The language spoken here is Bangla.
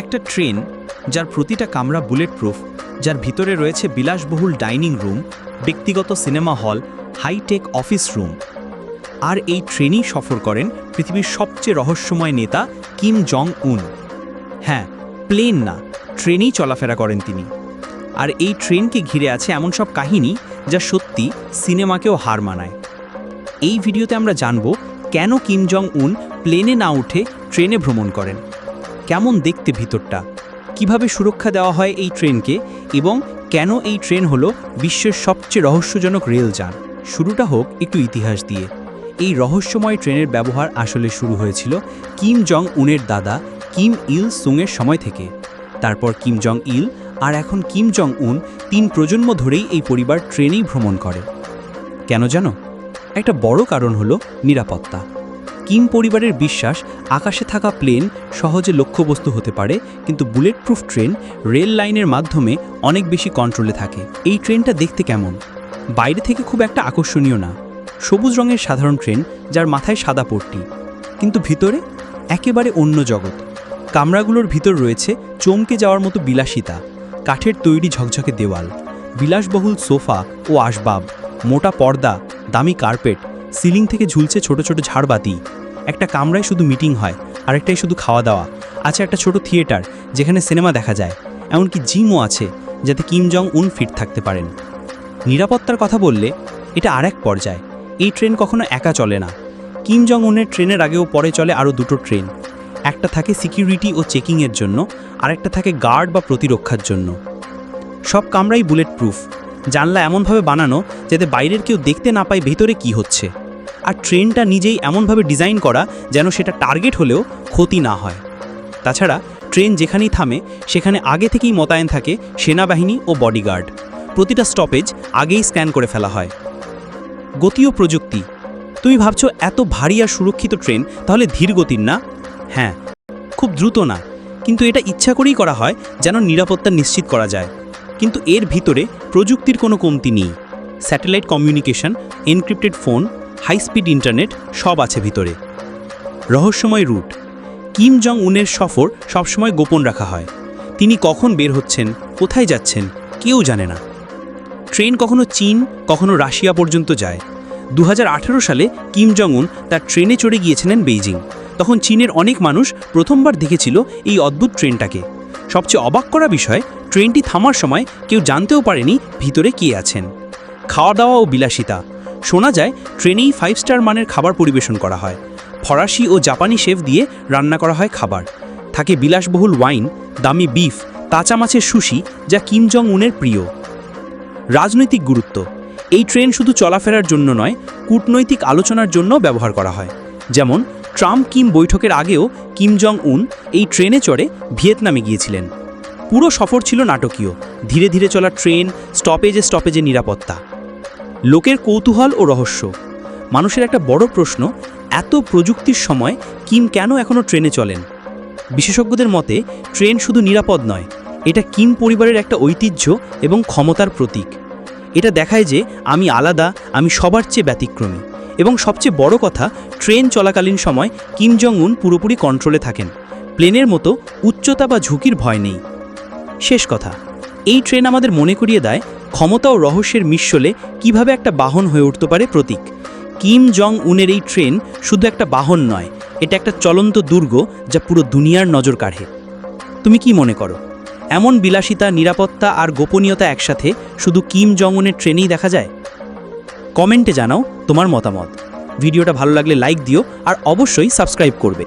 একটা ট্রেন যার প্রতিটা কামরা বুলেট প্রুফ যার ভিতরে রয়েছে বিলাসবহুল ডাইনিং রুম, ব্যক্তিগত cinema hall, high tech office room. আর এই ট্রেনেই সফর করেন পৃথিবীর সবচেয়ে রহস্যময় নেতা কিম জং উন হ্যাঁ প্লেন না, ট্রেনেই চলাফেরা করেন তিনি। আর এই ট্রেনকে ঘিরে আছে এমন সব কাহিনী যা সত্যি সিনেমাকেও হার মানায়। এই ভিডিওতে আমরা জানব কেন কিম জং উন প্লেনে না উঠে ট্রেনে ভ্রমণ করেন। কেমন দেখতে ভিতরটা? কীভাবে সুরক্ষা দেওয়া হয় এই ট্রেনকে? এবং কেন এই ট্রেন হলো বিশ্বের সবচেয়ে রহস্যজনক রেলযান? শুরুটা হোক একটু ইতিহাস দিয়ে। এই রহস্যময় ট্রেনের ব্যবহার আসলে শুরু হয়েছিল কিম জং উনের দাদা কিম ইল সুংয়ের সময় থেকে। তারপর কিম জং ইল আর এখন কিম জং উন তিন প্রজন্ম ধরেই এই পরিবার ট্রেনেই ভ্রমণ করে। কেন জানো? একটা বড় কারণ হলো নিরাপত্তা। কিম পরিবারের বিশ্বাস, আকাশে থাকা প্লেন সহজে লক্ষ্যবস্তু হতে পারে, কিন্তু বুলেট প্রুফ ট্রেন রেল লাইনের মাধ্যমে অনেক বেশি কন্ট্রোলে থাকে। এই ট্রেনটা দেখতে কেমন? বাইরে থেকে খুব একটা আকর্ষণীয় না। সবুজ রঙের সাধারণ ট্রেন, যার মাথায় সাদা পট্টি। কিন্তু ভিতরে? একেবারে অন্য জগৎ। কামরাগুলোর ভিতর রয়েছে চমকে যাওয়ার মতো বিলাসিতা, কাঠের তৈরি ঝকঝকে দেওয়াল, বিলাসবহুল সোফা ও আসবাব, মোটা পর্দা, দামি কার্পেট সিলিং থেকে ঝুলছে ছোট ছোট ঝাড়বাতি। একটা কামরায় শুধু মিটিং হয় আরেকটাই শুধু খাওয়া দাওয়া। আছে একটা ছোট থিয়েটার, যেখানে সিনেমা দেখা যায়। এমনকি জিমও আছে, যাতে কিম জং উন ফিট থাকতে পারেন। নিরাপত্তার কথা বললে, এটা আরেক পর্যায়। এই ট্রেন কখনো একা চলে না। কিম জং উনের ট্রেনের আগেও পরে চলে আরও দুটো ট্রেন। একটা থাকে সিকিউরিটি ও চেকিংয়ের জন্য, আরেকটা থাকে গার্ড বা প্রতিরক্ষার জন্য। সব কামরাই বুলেট প্রুফ জানলা এমনভাবে বানানো, যাতে বাইরের কেউ দেখতে না পায় ভেতরে কি হচ্ছে। আর ট্রেনটা নিজেই এমনভাবে ডিজাইন করা যেন সেটা টার্গেট হলেও ক্ষতি না হয়। তাছাড়া ট্রেন যেখানেই থামে, সেখানে আগে থেকেই মোতায়েন থাকে সেনাবাহিনী ও বডিগার্ড। প্রতিটা স্টপেজ আগেই স্ক্যান করে ফেলা হয়। গতি ও প্রযুক্তি। তুমি ভাবছ, এত ভারী আর সুরক্ষিত ট্রেন, তাহলে ধীর গতির না? হ্যাঁ খুব দ্রুত না। কিন্তু এটা ইচ্ছা করেই করা হয় যেন নিরাপত্তা নিশ্চিত করা যায়। কিন্তু এর ভিতরে প্রযুক্তির কোনো কমতি নেই। Satellite communication, encrypted phone high speed internet সব আছে ভিতরে। রহস্যময় রুট। কিম জং উনের সফর সবসময় গোপন রাখা হয়। তিনি কখন বের হচ্ছেন, কোথায় যাচ্ছেন, কেউ জানে না। ট্রেন কখনো চীন, কখনো রাশিয়া পর্যন্ত যায়। দু হাজার আঠেরো সালে কিম জং উন তার ট্রেনে চড়ে গিয়েছিলেন বেইজিং। তখন চীনের অনেক মানুষ প্রথমবার দেখেছিল এই অদ্ভুত ট্রেনটাকে। সবচেয়ে অবাক করা বিষয়, ট্রেনটি থামার সময় কেউ জানতেও পারেনি ভিতরে কে আছেন। খাওয়া দাওয়া ও বিলাসিতা। শোনা যায়, ট্রেনেই ফাইভ স্টার মানের খাবার পরিবেশন করা হয়। ফরাসি ও জাপানি শেফ দিয়ে রান্না করা হয় খাবার। থাকে বিলাসবহুল ওয়াইন, দামি বিফ তাচা মাছের সুশি, যা কিম জং উনের প্রিয়। রাজনৈতিক গুরুত্ব। এই ট্রেন শুধু চলাফেরার জন্য নয়, কূটনৈতিক আলোচনার জন্য ব্যবহার করা হয়। যেমন, ট্রাম্প কিম বৈঠকের আগেও কিম জং উন এই ট্রেনে চড়ে ভিয়েতনামে গিয়েছিলেন। পুরো সফর ছিল নাটকীয়। ধীরে ধীরে চলা ট্রেন, স্টপেজে স্টপেজে নিরাপত্তা। লোকের কৌতূহল ও রহস্য। মানুষের একটা বড় প্রশ্ন, এত প্রযুক্তির সময় কিম কেন এখনও ট্রেনে চলেন? বিশেষজ্ঞদের মতে, ট্রেন শুধু নিরাপদ নয়, এটা কিম পরিবারের একটা ঐতিহ্য এবং ক্ষমতার প্রতীক। এটা দেখায় যে আমি আলাদা, আমি সবার চেয়ে ব্যতিক্রমী। এবং সবচেয়ে বড় কথা, ট্রেন চলাকালীন সময় কিম জং উন পুরোপুরি কন্ট্রোলে থাকেন। প্লেনের মতো উচ্চতা বা ঝুঁকির ভয় নেই। শেষ কথা, এই ট্রেন আমাদের মনে করিয়ে দেয় ক্ষমতা ও রহস্যের মিশ্রলে কীভাবে একটা বাহন হয়ে উঠতে পারে প্রতীক? কিম জং উনের এই ট্রেন শুধু একটা বাহন নয়, এটা একটা চলন্ত দুর্গ যা পুরো দুনিয়ার নজর কাড়ে। তুমি কি মনে করো? এমন বিলাসিতা, নিরাপত্তা আর গোপনীয়তা একসাথে শুধু কিম জং উনের ট্রেনেই দেখা যায়? কমেন্টে জানাও তোমার মতামত। ভিডিওটা ভালো লাগলে লাইক দিও আর অবশ্যই সাবস্ক্রাইব করবে।